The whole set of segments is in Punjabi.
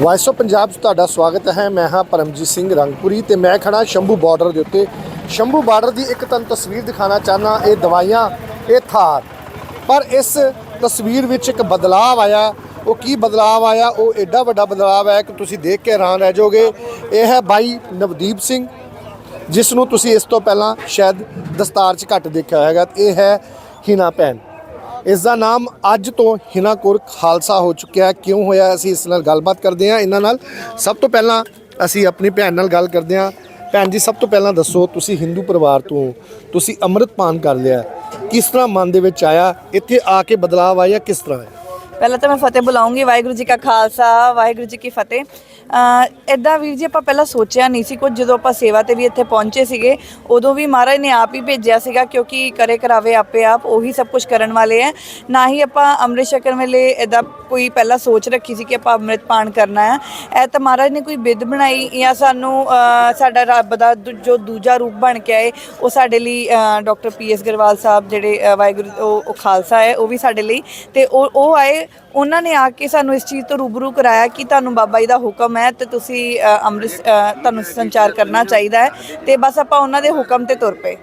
ਵਾਇਸ ਆਫ ਪੰਜਾਬ 'ਚ ਤੁਹਾਡਾ ਸਵਾਗਤ ਹੈ। ਮੈਂ ਹਾਂ ਪਰਮਜੀਤ ਸਿੰਘ ਰੰਗਪੁਰੀ ਤੇ ਮੈਂ ਖੜਾ ਸ਼ੰਭੂ ਬਾਰਡਰ ਦੇ ਉੱਤੇ। ਸ਼ੰਭੂ ਬਾਰਡਰ ਦੀ ਇੱਕ ਤੁਹਾਨੂੰ ਤਸਵੀਰ ਦਿਖਾਣਾ ਚਾਹਨਾ ਇਹ ਦਵਾਈਆਂ, ਇਹ ਥਾਰ। ਪਰ ਇਸ ਤਸਵੀਰ ਵਿੱਚ ਇੱਕ ਬਦਲਾਅ ਆਇਆ। ਉਹ ਕੀ ਬਦਲਾਅ ਆਇਆ? ਉਹ ਐਡਾ ਵੱਡਾ ਬਦਲਾਅ ਆਇਆ ਕਿ ਤੁਸੀਂ ਦੇਖ ਕੇ ਹੈਰਾਨ ਰਹਿ ਜਾਓਗੇ। ਇਹ ਹੈ ਬਾਈ ਨਵਦੀਪ ਸਿੰਘ, ਜਿਸ ਨੂੰ ਤੁਸੀਂ ਇਸ ਤੋਂ ਪਹਿਲਾਂ ਸ਼ਾਇਦ ਦਸਤਾਰ 'ਚ ਘੱਟ ਦੇਖਿਆ ਹੋਵੇਗਾ ਇਹ ਹੈ ਹਿਨਾ ਭੈਣ। ਇਸ ਦਾ ਨਾਮ ਅੱਜ ਤੋਂ ਹਿਨਾ ਕੌਰ ਖਾਲਸਾ ਹੋ ਚੁੱਕਿਆ ਹੈ। ਕਿਉਂ ਹੋਇਆ ਅਸੀਂ ਇਸ ਨਾਲ ਗੱਲਬਾਤ ਕਰਦੇ ਹਾਂ। ਇਹਨਾਂ ਨਾਲ ਸਭ ਤੋਂ ਪਹਿਲਾਂ ਅਸੀਂ ਆਪਣੀ ਭੈਣ ਨਾਲ ਗੱਲ ਕਰਦੇ ਹਾਂ। ਭੈਣ ਜੀ, ਸਭ ਤੋਂ ਪਹਿਲਾਂ ਦੱਸੋ, ਤੁਸੀਂ ਹਿੰਦੂ ਪਰਿਵਾਰ ਤੋਂ ਤੁਸੀਂ ਅੰਮ੍ਰਿਤਪਾਨ ਕਰ ਲਿਆ ਕਿਸ ਤਰ੍ਹਾਂ ਮਨ ਦੇ ਵਿੱਚ ਆਇਆ? ਇੱਥੇ ਆ ਕੇ ਬਦਲਾਅ ਆਇਆ ਕਿਸ ਤਰ੍ਹਾਂ ਆਇਆ? ਪਹਿਲਾਂ ਤਾਂ ਮੈਂ ਫਤਿਹ ਬੁਲਾਉਂਗੀ, ਵਾਹਿਗੁਰੂ ਜੀ ਕਾ ਖਾਲਸਾ, ਵਾਹਿਗੁਰੂ ਜੀ ਕੀ ਫਤਿਹ। ਇਦਾਂ ਵੀਰ ਜੀ ਆਪਾਂ ਪਹਿਲਾਂ ਸੋਚਿਆ ਨਹੀਂ ਸੀ ਕੁਝ, ਜਦੋਂ ਆਪਾਂ ਸੇਵਾ ਤੇ ਵੀ ਇੱਥੇ ਪਹੁੰਚੇ ਸੀਗੇ, ਉਦੋਂ ਵੀ ਮਹਾਰਾਜ ਨੇ ਆਪ ਹੀ ਭੇਜਿਆ ਸੀਗਾ, ਕਿਉਂਕਿ ਕਰੇ ਕਰਾਵੇ ਆਪੇ ਆਪ, ਉਹੀ ਸਭ ਕੁਝ ਕਰਨ ਵਾਲੇ ਹੈ ਨਾ ਹੀ ਆਪਾਂ ਅੰਮ੍ਰਿਤ ਛਕਣ ਵੇਲੇ ਇਦਾਂ ਕੋਈ ਪਹਿਲਾਂ ਸੋਚ ਰੱਖੀ ਸੀ ਕਿ ਆਪਾਂ ਅੰਮ੍ਰਿਤ ਪਾਨ ਕਰਨਾ ਹੈ ਇਹ ਤਾਂ ਮਹਾਰਾਜ ਨੇ ਕੋਈ ਬਿੱਧ ਬਣਾਈ, ਜਾਂ ਸਾਨੂੰ ਸਾਡਾ ਰੱਬ ਦਾ ਦੂ- ਜੋ ਦੂਜਾ ਰੂਪ ਬਣ ਕੇ ਆਏ, ਉਹ ਸਾਡੇ ਲਈ ਡਾਕਟਰ ਪੀ ਐਸ ਗਰਵਾਲ ਸਾਹਿਬ, ਜਿਹੜੇ ਵਾਹਿਗੁਰੂ, ਉਹ ਉਹ ਖਾਲਸਾ ਹੈ ਉਹ ਵੀ ਸਾਡੇ ਲਈ। ਤੇ ਉਹ ਉਹ ਆਏ ਉਹਨਾਂ ਨੇ ਆ ਕੇ ਸਾਨੂੰ ਇਸ ਚੀਜ਼ ਤੋਂ ਰੂਬਰੂ ਕਰਾਇਆ ਕਿ ਤੁਹਾਨੂੰ ਬਾਬਾ ਜੀ ਦਾ ਹੁਕਮ ਹੈ ਤੇ ਤੁਸੀਂ ਅੰਮ੍ਰਿਤ ਤੁਹਾਨੂੰ ਸੰਚਾਰ ਕਰਨਾ ਚਾਹੀਦਾ ਹੈ ਤੇ ਬਸ ਆਪਾਂ ਉਹਨਾਂ ਦੇ ਹੁਕਮ ਤੇ ਤੁਰ ਪਏ।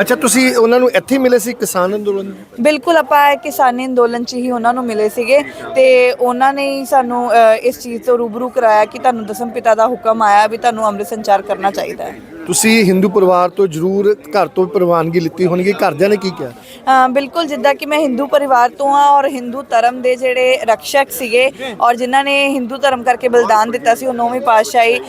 ਅੱਛਾ ਤੁਸੀਂ ਉਹਨਾਂ ਨੂੰ ਇੱਥੇ ਮਿਲੇ ਸੀ ਕਿਸਾਨ ਅੰਦੋਲਨ ਬਿਲਕੁਲ ਆਪਾਂ ਕਿਸਾਨੀ ਅੰਦੋਲਨ 'ਚ ਹੀ ਉਹਨਾਂ ਨੂੰ ਮਿਲੇ ਸੀਗੇ ਤੇ ਉਹਨਾਂ ਨੇ ਹੀ ਸਾਨੂੰ ਇਸ ਚੀਜ਼ ਤੋਂ ਰੂਬਰੂ ਕਰਾਇਆ ਕਿ ਤੁਹਾਨੂੰ ਦਸਮ ਪਿਤਾ ਦਾ ਹੁਕਮ ਆਇਆ ਵੀ ਤੁਹਾਨੂੰ ਅੰਮ੍ਰਿਤ ਸੰਚਾਰ ਕਰਨਾ ਚਾਹੀਦਾ ਹੈ। ਤੁਸੀਂ ਹਿੰਦੂ ਪਰਿਵਾਰ ਤੋਂ ਜ਼ਰੂਰ ਘਰ ਤੋਂ ਪ੍ਰਵਾਨਗੀ ਲਿੱਤੀ ਹੋਣਗੀ ਘਰਦਿਆਂ ਨੇ ਕੀ ਕਿਹਾ? ਬਿਲਕੁਲ ਜਿੱਦਾਂ ਕਿ ਮੈਂ ਹਿੰਦੂ ਪਰਿਵਾਰ ਤੋਂ ਆ ਔਰ ਹਿੰਦੂ ਧਰਮ ਦੇ ਜਿਹੜੇ ਰਕਸ਼ਕ ਸੀਗੇ ਔਰ ਜਿਨ੍ਹਾਂ ਨੇ ਹਿੰਦੂ ਧਰਮ ਕਰਕੇ ਬਲੀਦਾਨ ਦਿੱਤਾ ਸੀ, ਉਹ ਨੌਵੀਂ ਪਾਤਸ਼ਾਹੀ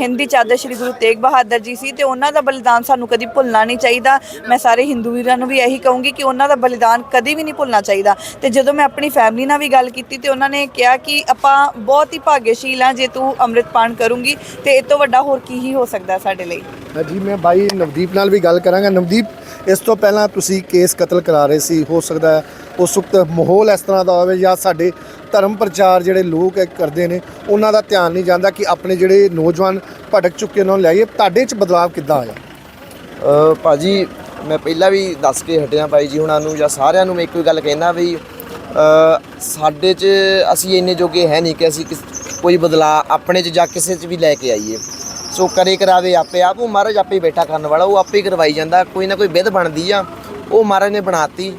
ਹਿੰਦੀ ਚਾਦਰ ਸ੍ਰੀ ਗੁਰੂ ਤੇਗ ਬਹਾਦਰ ਜੀ ਸੀ ਤੇ ਉਹਨਾਂ ਦਾ ਬਲੀਦਾਨ ਸਾਨੂੰ ਕਦੀ ਭੁੱਲਣਾ ਨਹੀਂ ਚਾਹੀਦਾ। ਮੈਂ ਸਾਰੇ ਹਿੰਦੂ ਵੀਰਾਂ ਨੂੰ ਵੀ ਇਹੀ ਕਹੂੰਗੀ ਕਿ ਉਹਨਾਂ ਦਾ ਬਲੀਦਾਨ ਕਦੀ ਵੀ ਨਹੀਂ ਭੁੱਲਣਾ ਚਾਹੀਦਾ। ਤੇ ਜਦੋਂ ਮੈਂ ਆਪਣੀ ਫੈਮਿਲੀ ਨਾਲ ਵੀ ਗੱਲ ਕੀਤੀ ਤੇ ਉਹਨਾਂ ਨੇ ਕਿਹਾ ਕਿ ਆਪਾਂ ਬਹੁਤ ਹੀ ਭਾਗਿਆਸ਼ੀਲ ਆ ਜੇ ਤੂੰ ਅੰਮ੍ਰਿਤਪਾਨ ਕਰੂੰਗੀ ਤੇ ਇਹ ਤੋਂ ਵੱਡਾ ਹੋਰ ਕੀ ਹੀ ਹੋ ਸਕਦਾ ਸਾਡੇ ਲਈ। ਜੀ ਮੈਂ ਬਾਈ ਨਵਦੀਪ ਨਾਲ ਵੀ ਗੱਲ ਕਰਾਂਗਾ। ਨਵਦੀਪ ਇਸ ਤੋਂ ਪਹਿਲਾਂ ਤੁਸੀਂ ਕੇਸ ਕਤਲ ਕਰਾ ਰਹੇ ਸੀ ਹੋ ਸਕਦਾ ਹੈ ਉਸ ਵਕਤ ਮਾਹੌਲ ਇਸ ਤਰ੍ਹਾਂ ਦਾ ਹੋਵੇ ਜਾਂ ਸਾਡੇ ਧਰਮ ਪ੍ਰਚਾਰ ਜਿਹੜੇ ਲੋਕ ਕਰਦੇ ਨੇ ਉਹਨਾਂ ਦਾ ਧਿਆਨ ਨਹੀਂ ਜਾਂਦਾ ਕਿ ਆਪਣੇ ਜਿਹੜੇ ਨੌਜਵਾਨ ਭਟਕ ਚੁੱਕੇ ਉਹਨਾਂ ਨੂੰ ਲਿਆਈਏ ਤੁਹਾਡੇ 'ਚ ਬਦਲਾਅ ਕਿੱਦਾਂ ਆਇਆ? ਅ, ਭਾਜੀ ਮੈਂ ਪਹਿਲਾਂ ਵੀ ਦੱਸ ਕੇ ਹਟਿਆ ਬਾਈ ਜੀ ਹੁਣਾਂ ਨੂੰ ਜਾਂ ਸਾਰਿਆਂ ਨੂੰ ਮੈਂ ਇੱਕੋ ਹੀ ਗੱਲ ਕਹਿਣਾ ਵੀ ਸਾਡੇ 'ਚ ਅਸੀਂ ਇੰਨੇ ਜੋਗੇ ਹੈ ਨਹੀਂ ਕਿ ਅਸੀਂ ਕਿਸ- ਕੋਈ ਬਦਲਾਅ ਆਪਣੇ 'ਚ ਜਾਂ ਕਿਸੇ 'ਚ ਵੀ ਲੈ ਕੇ ਆਈਏ। ਸੋ ਕਰੇ ਕਰਾਵੇ ਆਪੇ ਆਪ ਉਹ ਮਹਾਰਾਜ ਆਪੇ ਬੈਠਾ ਕਰਨ ਵਾਲਾ ਉਹ ਆਪੇ ਕਰਵਾਈ ਜਾਂਦਾ ਕੋਈ ਨਾ ਕੋਈ ਵਿਧ ਬਣਦੀ ਆ ਉਹ ਮਹਾਰਾਜ ਨੇ ਬਣਾਤੀ।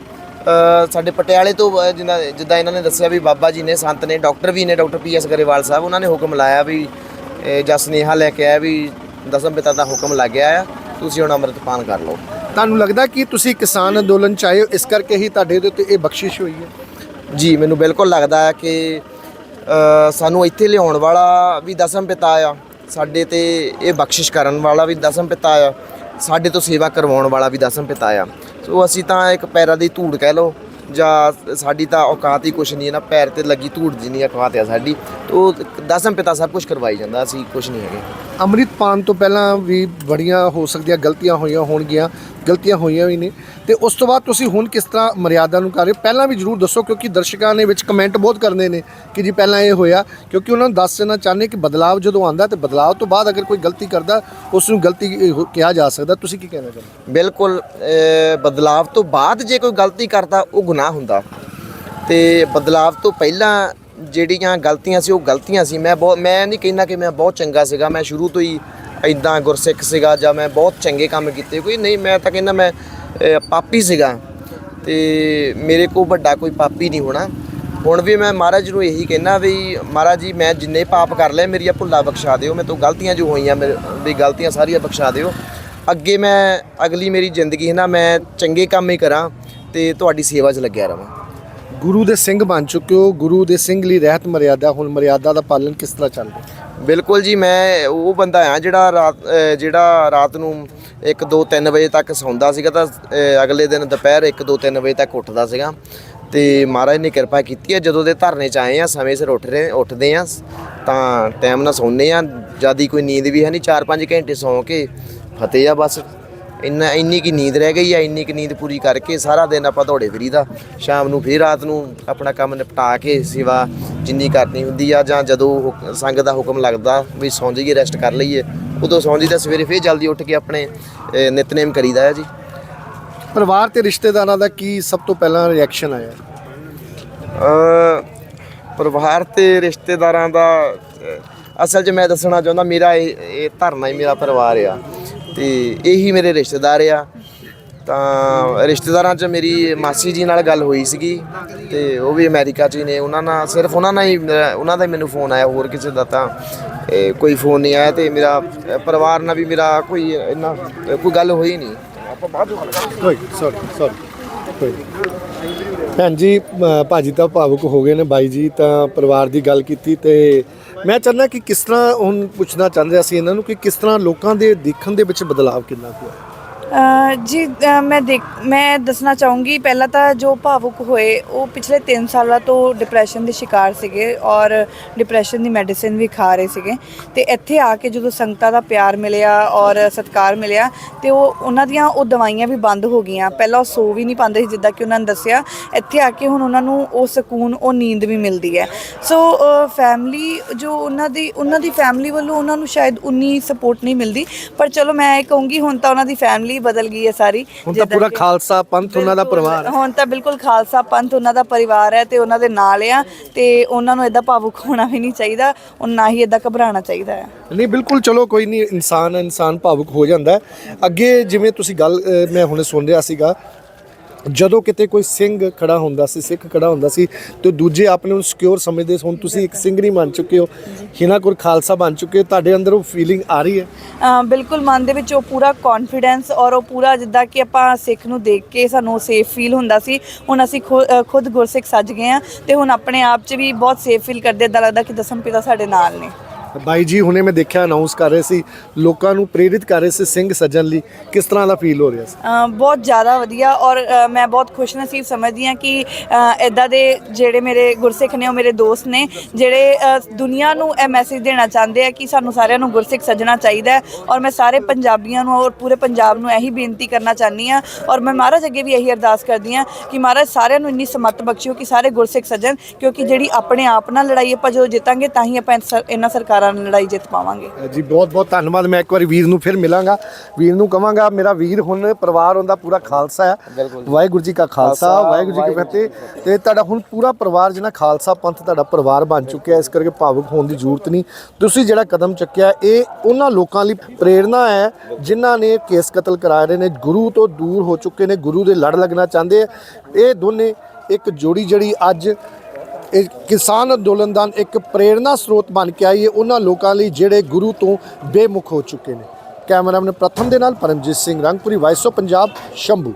ਸਾਡੇ ਪਟਿਆਲੇ ਤੋਂ ਜਿੱਦਾਂ ਜਿੱਦਾਂ ਇਹਨਾਂ ਨੇ ਦੱਸਿਆ ਵੀ ਬਾਬਾ ਜੀ ਨੇ ਸੰਤ ਨੇ ਡਾਕਟਰ ਵੀ ਨੇ ਡਾਕਟਰ ਪੀ ਐਸ ਗਰੇਵਾਲ ਸਾਹਿਬ ਉਹਨਾਂ ਨੇ ਹੁਕਮ ਲਾਇਆ ਵੀ ਇਹ ਜਾਂ ਸੁਨੇਹਾ ਲੈ ਕੇ ਆਇਆ ਵੀ ਦਸਮ ਪਿਤਾ ਦਾ ਹੁਕਮ ਲੱਗ ਗਿਆ ਆ ਤੁਸੀਂ ਹੁਣ ਅੰਮ੍ਰਿਤ ਪਾਨ ਕਰ ਲਓ। ਤੁਹਾਨੂੰ ਲੱਗਦਾ ਕਿ ਤੁਸੀਂ ਕਿਸਾਨ ਅੰਦੋਲਨ ਚ ਆਏ ਹੋ ਇਸ ਕਰਕੇ ਹੀ ਤੁਹਾਡੇ ਦੇ ਉੱਤੇ ਇਹ ਬਖਸ਼ਿਸ਼ ਹੋਈ ਹੈ? ਜੀ ਮੈਨੂੰ ਬਿਲਕੁਲ ਲੱਗਦਾ ਹੈ ਕਿ ਸਾਨੂੰ ਇੱਥੇ ਲਿਆਉਣ ਵਾਲਾ ਵੀ ਦਸਮ ਪਿਤਾ ਆ ਸਾਡੇ ਤੇ ਇਹ ਬਖਸ਼ਿਸ਼ ਕਰਨ ਵਾਲਾ ਵੀ ਦਸਮ ਪਿਤਾ ਆ, ਸਾਡੇ ਤੋਂ ਸੇਵਾ ਕਰਵਾਉਣ ਵਾਲਾ ਵੀ ਦਸਮ ਪਿਤਾ ਆ। ਸੋ ਅਸੀਂ ਤਾਂ ਇੱਕ ਪੈਰਾਂ ਦੀ ਧੂੜ ਕਹਿ ਲਓ, ਜਾਂ ਸਾਡੀ ਤਾਂ ਔਕਾਤ ਹੀ ਕੁਛ ਨਹੀਂ ਹੈ ਨਾ ਪੈਰ ਤੇ ਲੱਗੀ ਧੂੜ ਜਿੰਨੀ ਔਕਾਤ ਆ ਸਾਡੀ। ਤੋ ਦਸਮ ਪਿਤਾ ਸਭ ਕੁਝ ਕਰਵਾਈ ਜਾਂਦਾ ਅਸੀਂ ਕੁਛ ਨਹੀਂ ਹੈਗੇ। ਅੰਮ੍ਰਿਤ ਪਾਨ ਤੋਂ ਪਹਿਲਾਂ ਵੀ ਬੜੀਆਂ ਹੋ ਸਕਦੀਆਂ ਗਲਤੀਆਂ ਹੋਈਆਂ ਹੋਣਗੀਆਂ ਗਲਤੀਆਂ ਹੋਈਆਂ ਵੀ ਨੇ। ਤੇ ਉਸ ਤੋਂ ਬਾਅਦ ਤੁਸੀਂ ਹੁਣ ਕਿਸ ਤਰ੍ਹਾਂ ਮਰਿਆਦਾ ਨੂੰ ਕਰ ਰਹੇ ਹੋ? ਪਹਿਲਾਂ ਵੀ ਜਰੂਰ ਦੱਸੋ ਕਿਉਂਕਿ ਦਰਸ਼ਕਾਂ ਨੇ ਵਿੱਚ ਕਮੈਂਟ ਬਹੁਤ ਕਰਦੇ ਨੇ ਕਿ ਜੀ ਪਹਿਲਾਂ ਇਹ ਹੋਇਆ ਕਿਉਂਕਿ ਉਹਨਾਂ ਨੂੰ ਦੱਸ ਦੇਣਾ ਚਾਹੁੰਦੇ ਕਿ ਬਦਲਾਅ ਜਦੋਂ ਆਉਂਦਾ ਤੇ ਬਦਲਾਅ ਤੋਂ ਬਾਅਦ ਅਗਰ ਕੋਈ ਗਲਤੀ ਕਰਦਾ ਉਸ ਨੂੰ ਗਲਤੀ ਕਿਹਾ ਜਾ ਸਕਦਾ। ਤੁਸੀਂ ਕੀ ਕਹਿਣਾ ਚਾਹੁੰਦੇ ਬਿਲਕੁਲ ਅ, ਬਦਲਾਵ ਤੋਂ ਬਾਅਦ ਜੇ ਕੋਈ ਗਲਤੀ ਕਰਦਾ ਉਹ ਗੁਨਾਹ ਹੁੰਦਾ। ਤੇ ਬਦਲਾਵ ਤੋਂ ਪਹਿਲਾਂ ਜਿਹੜੀਆਂ ਗਲਤੀਆਂ ਸੀ, ਉਹ ਗਲਤੀਆਂ ਸੀ। ਮੈਂ ਬਹੁਤ ਮੈਂ ਨਹੀਂ ਕਹਿੰਦਾ ਕਿ ਮੈਂ ਬਹੁਤ ਚੰਗਾ ਸੀਗਾ। ਮੈਂ ਸ਼ੁਰੂ ਤੋਂ ਹੀ ਇਦਾਂ ਗੁਰਸਿੱਖ ਸੀਗਾ ਜਾਂ ਮੈਂ ਬਹੁਤ ਚੰਗੇ ਕੰਮ ਕੀਤੇ। ਕੋਈ ਨਹੀਂ, ਮੈਂ ਤਾਂ ਕਹਿੰਦਾ ਮੈਂ ਪਾਪੀ ਸੀਗਾ। ਤੇ ਮੇਰੇ ਕੋਲ ਵੱਡਾ ਕੋਈ ਪਾਪੀ ਨਹੀਂ ਹੋਣਾ। ਹੁਣ ਵੀ ਮੈਂ ਮਹਾਰਾਜ ਨੂੰ ਇਹੀ ਕਹਿਣਾ ਵੀ, ਮਹਾਰਾਜ ਜੀ, ਮੈਂ ਜਿੰਨੇ ਪਾਪ ਕਰ ਲਏ, ਮੇਰੀਆਂ ਭੁੱਲਾਂ ਬਖਸ਼ਾ ਦਿਓ। ਮੈਂ ਤੋਂ ਗਲਤੀਆਂ ਜੋ ਹੋਈਆਂ, ਮੇਰੇ, ਵੀ ਗਲਤੀਆਂ ਸਾਰੀਆਂ ਬਖਸ਼ਾ ਦਿਓ। ਅੱਗੇ ਮੈਂ ਅਗਲੀ ਮੇਰੀ ਜ਼ਿੰਦਗੀ ਹੈ ਨਾ, ਮੈਂ ਚੰਗੇ ਕੰਮ ਹੀ ਕਰਾਂ ਤੇ ਤੁਹਾਡੀ ਸੇਵਾ 'ਚ ਲੱਗਿਆ ਰਵਾਂ ਗੁਰੂ ਦੇ ਸਿੰਘ ਬਣ ਚੁੱਕੇ ਹੋ, ਗੁਰੂ ਦੇ ਸਿੰਘ ਲਈ ਰਹਿਤ ਮਰਿਆਦਾ, ਹੁਣ ਮਰਿਆਦਾ ਦਾ ਪਾਲਣ ਕਿਸ ਤਰ੍ਹਾਂ ਚੱਲ ਰਿਹਾ? ਬਿਲਕੁਲ ਜੀ, ਮੈਂ ਉਹ ਬੰਦਾ ਆ ਜਿਹੜਾ ਰਾਤ ਜਿਹੜਾ ਰਾਤ ਨੂੰ 1 2 3 ਵਜੇ ਤੱਕ ਸੌਂਦਾ ਸੀਗਾ ਤਾਂ ਅਗਲੇ ਦਿਨ ਦੁਪਹਿਰ 1 2 3 ਵਜੇ ਤੱਕ ਉੱਠਦਾ ਸੀਗਾ। ਤੇ ਮਹਾਰਾਜ ਨੇ ਕਿਰਪਾ ਕੀਤੀ ਹੈ, ਜਦੋਂ ਦੇ ਧਰਨੇ ਚ ਆਏ ਆ ਸਮੇਂ ਸਿਰ ਉੱਠ ਰਹੇ, ਉੱਠਦੇ ਆ ਤਾਂ ਟਾਈਮ ਨਾਲ ਸੌਂਦੇ ਆ ਜਿਆਦੀ ਕੋਈ ਨੀਂਦ ਵੀ ਹੈ ਨਹੀਂ 4-5 ਘੰਟੇ ਸੌਂ ਕੇ ਫਤਿਹ ਆ ਬਸ। ਇੰਨਾ ਇੰਨੀ ਕੀ ਨੀਂਦ ਰਹਿ ਗਈ ਆ ਇੰਨੀ ਕੀ ਨੀਂਦ ਪੂਰੀ ਕਰਕੇ ਸਾਰਾ ਦਿਨ ਆਪਾਂ ਦੌੜੇ ਫਿਰੀਦਾ। ਸ਼ਾਮ ਨੂੰ ਫਿਰ ਰਾਤ ਨੂੰ ਆਪਣਾ ਕੰਮ ਨਿਪਟਾ ਕੇ ਸੇਵਾ ਜਿੰਨੀ ਕਰਨੀ ਹੁੰਦੀ ਆ ਜਾਂ ਜਦੋਂ ਸੰਗ ਦਾ ਹੁਕਮ ਲੱਗਦਾ ਵੀ ਸੌਂ ਜਾਈਏ ਰੈਸਟ ਕਰ ਲਈਏ ਉਦੋਂ ਸੌਂ ਜਾਈਦਾ ਸਵੇਰੇ ਫਿਰ ਜਲਦੀ ਉੱਠ ਕੇ ਆਪਣੇ ਨਿਤਨੇਮ ਕਰੀਦਾ ਹੈ ਜੀ। ਪਰਿਵਾਰ ਤੇ ਰਿਸ਼ਤੇਦਾਰਾਂ ਦਾ ਕੀ ਸਭ ਤੋਂ ਪਹਿਲਾਂ ਰਿਐਕਸ਼ਨ ਆਇਆ? ਅ ਪਰਿਵਾਰ ਤੇ ਰਿਸ਼ਤੇਦਾਰਾਂ ਦਾ ਅਸਲ 'ਚ ਮੈਂ ਦੱਸਣਾ ਚਾਹੁੰਦਾ ਮੇਰਾ ਇਹ ਧਰਨਾ ਹੀ ਮੇਰਾ ਪਰਿਵਾਰ ਆ। ਤੇ ਇਹੀ ਮੇਰੇ ਰਿਸ਼ਤੇਦਾਰ ਆ ਤਾਂ ਰਿਸ਼ਤੇਦਾਰਾਂ 'ਚ ਮੇਰੀ ਮਾਸੀ ਜੀ ਨਾਲ ਗੱਲ ਹੋਈ ਸੀਗੀ ਤੇ ਉਹ ਵੀ ਅਮਰੀਕਾ 'ਚ ਹੀ ਨੇ ਉਹਨਾਂ ਨਾਲ ਸਿਰਫ ਉਹਨਾਂ ਨਾਲ ਹੀ ਉਹਨਾਂ ਦਾ ਹੀ ਮੈਨੂੰ ਫੋਨ ਆਇਆ ਹੋਰ ਕਿਸੇ ਦਾ ਤਾਂ ਕੋਈ ਫੋਨ ਨਹੀਂ ਆਇਆ ਤੇ ਮੇਰਾ ਪਰਿਵਾਰ ਨਾਲ ਵੀ ਮੇਰਾ ਕੋਈ ਇੰਨਾ ਕੋਈ ਗੱਲ ਹੋਈ ਨਹੀਂ ਆਪਾਂ ਬਾਅਦ ਵਿੱਚ ਗੱਲ ਕਰਾਂਗੇ। ਕੋਈ ਸੌਰੀ ਸੌਰੀ ਕੋਈ ਨਹੀਂ। ਭੈਣ ਜੀ ਅ, ਭਾਜੀ ਤਾਂ ਭਾਵੁਕ ਹੋ ਗਏ ਨੇ ਬਾਈ ਜੀ ਤਾਂ ਪਰਿਵਾਰ ਦੀ ਗੱਲ ਕੀਤੀ ਤੇ ਮੈਂ ਚਾਹੁੰਦਾ ਕਿ ਕਿਸ ਤਰ੍ਹਾਂ ਹੁਣ ਪੁੱਛਣਾ ਚਾਹੁੰਦੇ ਸੀ ਇਹਨਾਂ ਨੂੰ ਕਿ ਕਿਸ ਤਰ੍ਹਾਂ ਲੋਕਾਂ ਦੇ ਦੇਖਣ ਦੇ ਵਿੱਚ ਬਦਲਾਅ ਕਿੰਨਾ ਕੁ ਹੈ ਜੀ ਅ, ਮੈਂ ਦੇਖ ਮੈਂ ਦੱਸਣਾ ਚਾਹੂੰਗੀ ਪਹਿਲਾਂ ਤਾਂ ਜੋ ਭਾਵੁਕ ਹੋਏ ਉਹ ਪਿਛਲੇ 3 ਸਾਲਾਂ ਤੋਂ ਡਿਪਰੈਸ਼ਨ ਦੇ ਸ਼ਿਕਾਰ ਸੀਗੇ ਔਰ ਡਿਪਰੈਸ਼ਨ ਦੀ ਮੈਡੀਸਿਨ ਵੀ ਖਾ ਰਹੇ ਸੀਗੇ। ਤੇ ਇੱਥੇ ਆ ਕੇ ਜਦੋਂ ਸੰਗਤਾਂ ਦਾ ਪਿਆਰ ਮਿਲਿਆ ਔਰ ਸਤਿਕਾਰ ਮਿਲਿਆ ਤੇ ਉਹ ਉਹਨਾਂ ਦੀਆਂ ਉਹ ਦਵਾਈਆਂ ਵੀ ਬੰਦ ਹੋ ਗਈਆਂ। ਪਹਿਲਾਂ ਉਹ ਸੋ ਵੀ ਨਹੀਂ ਪਾਉਂਦੇ ਸੀ ਜਿੱਦਾਂ ਕਿ ਉਹਨਾਂ ਨੇ ਦੱਸਿਆ। ਇੱਥੇ ਆ ਕੇ ਹੁਣ ਉਹਨਾਂ ਨੂੰ ਉਹ ਸਕੂਨ ਉਹ ਨੀਂਦ ਵੀ ਮਿਲਦੀ ਹੈ। ਸੋ ਫੈਮਿਲੀ ਜੋ ਉਹਨਾਂ ਦੀ ਉਹਨਾਂ ਦੀ ਫੈਮਿਲੀ ਵੱਲੋਂ ਉਹਨਾਂ ਨੂੰ ਸ਼ਾਇਦ ਉਨੀ ਸਪੋਰਟ ਨਹੀਂ ਮਿਲਦੀ। ਪਰ ਚਲੋ ਮੈਂ ਇਹ ਕਹੂੰਗੀ ਹੁਣ ਤਾਂ ਉਹਨਾਂ ਦੀ ਫੈਮਿਲੀ ਬਦਲ ਗਈ ਹੈ ਸਾਰੀ। ਹੁਣ ਤਾਂ ਪੂਰਾ ਖਾਲਸਾ ਪੰਥ ਉਹਨਾਂ ਦਾ ਪਰਿਵਾਰ ਹੈ। ਹੁਣ ਤਾਂ ਬਿਲਕੁਲ ਖਾਲਸਾ ਪੰਥ ਉਹਨਾਂ ਦਾ ਪਰਿਵਾਰ ਹੈ ਤੇ ਉਹਨਾਂ ਦੇ ਨਾਲ ਆ ਤੇ ਉਹਨਾਂ ਨੂੰ ਇਦਾਂ ਭਾਵੁਕ ਹੋਣਾ ਵੀ ਨਹੀਂ ਚਾਹੀਦਾ ਔਰ ਨਾ ਹੀ ਇਦਾਂ ਘਬਰਾਉਣਾ ਚਾਹੀਦਾ ਹੈ ਨਹੀਂ ਬਿਲਕੁਲ ਚਲੋ ਕੋਈ ਨਹੀਂ ਇਨਸਾਨ ਹੈ, ਇਨਸਾਨ ਭਾਵੁਕ ਹੋ ਜਾਂਦਾ ਹੈ। ਅੱਗੇ ਜਿਵੇਂ ਤੁਸੀਂ ਗੱਲ ਮੈਂ ਹੁਣੇ ਸੁਣ ਰਿਹਾ ਸੀਗਾ ਜਦੋਂ ਕਿਤੇ ਕੋਈ ਸਿੰਘ ਖੜਾ ਹੁੰਦਾ ਸੀ, ਸਿੱਖ ਖੜਾ ਹੁੰਦਾ ਸੀ, ਤੇ ਦੂਜੇ ਆਪਣੇ ਨੂੰ ਸਿਕਿਉਰ ਸਮਝਦੇ ਸੀ, ਹੁਣ ਤੁਸੀਂ ਇੱਕ ਸਿੰਘਣੀ ਬਣ ਚੁੱਕੇ ਹੋ ਹਿਨਾ ਕੋਲ ਖਾਲਸਾ ਬਣ ਚੁੱਕੇ ਹੋ, ਤੁਹਾਡੇ ਅੰਦਰ ਉਹ ਫੀਲਿੰਗ ਆ ਰਹੀ ਹੈ? ਬਿਲਕੁਲ, ਮਨ ਦੇ ਵਿੱਚ ਉਹ ਪੂਰਾ ਕੌਨਫੀਡੈਂਸ ਔਰ ਉਹ ਪੂਰਾ ਜਿੱਦਾਂ ਕਿ ਆਪਾਂ ਸਿੱਖ ਨੂੰ ਦੇਖ ਕੇ ਸਾਨੂੰ ਸੇਫ ਫੀਲ ਹੁੰਦਾ ਸੀ, ਹੁਣ ਅਸੀਂ ਖੁ- ਖੁਦ ਗੁਰਸਿੱਖ ਸੱਜ ਗਏ ਆ ਤੇ ਹੁਣ ਆਪਣੇ ਆਪ 'ਚ ਵੀ ਬਹੁਤ ਸੇਫ ਫੀਲ ਕਰਦੇ ਇਦਾਂ ਲੱਗਦਾ ਕਿ ਦਸਮ ਪਿਤਾ ਸਾਡੇ ਨਾਲ ਨੇ। ਬਾਈ ਜੀ, ਹੁਣੇ ਮੈਂ ਦੇਖਿਆ ਅਨਾਉਂਸ ਕਰ ਰਹੇ ਸੀ, ਲੋਕਾਂ ਨੂੰ ਪ੍ਰੇਰਿਤ ਕਰ ਰਹੇ ਸੀ ਸਿੰਘ ਸੱਜਣ ਲਈ। ਕਿਸ ਤਰ੍ਹਾਂ ਦਾ ਫੀਲ ਹੋ ਰਿਹਾ ਸੀ? ਬਹੁਤ ਜ਼ਿਆਦਾ ਵਧੀਆ ਔਰ ਮੈਂ ਬਹੁਤ ਖੁਸ਼ਨਸੀਬ ਸਮਝਦੀ ਹਾਂ ਕਿ ਇਦਾਂ ਦੇ ਜਿਹੜੇ ਮੇਰੇ ਗੁਰਸਿੱਖ ਨੇ, ਉਹ ਮੇਰੇ ਦੋਸਤ ਨੇ, ਜਿਹੜੇ ਦੁਨੀਆ ਨੂੰ ਇਹ ਮੈਸੇਜ ਦੇਣਾ ਚਾਹੁੰਦੇ ਆ ਕਿ ਸਾਨੂੰ ਸਾਰਿਆਂ ਨੂੰ ਗੁਰਸਿੱਖ ਸੱਜਣਾ ਚਾਹੀਦਾ ਹੈ ਔਰ ਮੈਂ ਸਾਰੇ ਪੰਜਾਬੀਆਂ ਨੂੰ ਔਰ ਪੂਰੇ ਪੰਜਾਬ ਨੂੰ ਇਹੀ ਬੇਨਤੀ ਕਰਨਾ ਚਾਹਨੀ ਆ ਔਰ ਮੈਂ ਮਹਾਰਾਜ ਅੱਗੇ ਵੀ ਇਹੀ ਅਰਦਾਸ ਕਰਦੀ ਆ ਕਿ ਮਹਾਰਾਜ ਸਾਰਿਆਂ ਨੂੰ ਇੰਨੀ ਸਮੱਤ ਬਖਸ਼ਿਓ ਕਿ ਸਾਰੇ ਗੁਰਸਿੱਖ ਸੱਜਣ, ਕਿਉਂਕਿ ਜਿਹੜੀ ਆਪਣੇ ਆਪ ਨਾਲ ਲੜਾਈ ਆਪਾਂ ਜਦੋਂ ਜਿੱਤਾਂਗੇ ਤਾਂ ਹੀ ਆਪਾਂ ਇਹਨਾਂ ਸਰਕਾਰ ਨਾਲ ਲੜਾਈ ਜਿੱਤ ਪਾਵਾਂਗੇ। ਜੀ ਬਹੁਤ ਬਹੁਤ ਧੰਨਵਾਦ। ਮੈਂ ਇੱਕ ਵਾਰੀ ਵੀਰ ਨੂੰ ਫਿਰ ਮਿਲਾਂਗਾ। ਵੀਰ ਨੂੰ ਕਵਾਂਗਾ ਮੇਰਾ ਵੀਰ ਹੁਣ ਪਰਿਵਾਰ ਉਹਦਾ ਪੂਰਾ ਖਾਲਸਾ ਹੈ। ਵਾਹਿਗੁਰੂ ਜੀ ਕਾ ਖਾਲਸਾ ਵਾਹਿਗੁਰੂ ਜੀ ਕੀ ਫਤਿਹ। ਤੇ ਤੁਹਾਡਾ ਹੁਣ ਪੂਰਾ ਪਰਿਵਾਰ ਜਿਹਨਾਂ ਖਾਲਸਾ ਪੰਥ ਤੁਹਾਡਾ ਪਰਿਵਾਰ ਬਣ ਚੁੱਕਿਆ ਇਸ ਕਰਕੇ ਭਾਵੁਕ ਹੋਣ ਦੀ ਜ਼ਰੂਰਤ ਨਹੀਂ। ਤੁਸੀਂ ਜਿਹੜਾ ਕਦਮ ਚੱਕਿਆ ਇਹ ਉਹਨਾਂ ਲੋਕਾਂ ਲਈ ਪ੍ਰੇਰਣਾ ਹੈ ਜਿਨ੍ਹਾਂ ਨੇ ਕੇਸ ਕਤਲ ਕਰਾ ਰਹੇ ਨੇ ਗੁਰੂ ਤੋਂ ਦੂਰ ਹੋ ਚੁੱਕੇ ਨੇ ਗੁਰੂ ਦੇ ਲੜ ਲੱਗਣਾ ਚਾਹੁੰਦੇ ਆ। ਇਹ ਦੋਨੇ ਇੱਕ ਜੋੜੀ ਜਿਹੜੀ ਅੱਜ ਇਹ ਕਿਸਾਨ ਅੰਦੋਲਨ ਦਾ ਇੱਕ ਪ੍ਰੇਰਣਾ ਸਰੋਤ ਬਣ ਕੇ ਆਈ ਹੈ। ਉਹਨਾਂ ਲੋਕਾਂ ਲਈ ਜਿਹੜੇ ਗੁਰੂ ਤੋਂ ਬੇਮੁਖ ਹੋ ਚੁੱਕੇ ਨੇ। ਕੈਮਰਾਮੈਨ ਪ੍ਰਥਮ ਦੇ ਨਾਲ ਪਰਮਜੀਤ ਸਿੰਘ ਰੰਗਪੁਰੀ ਵਾਇਸ ਆਫ ਪੰਜਾਬ ਸ਼ੰਭੂ।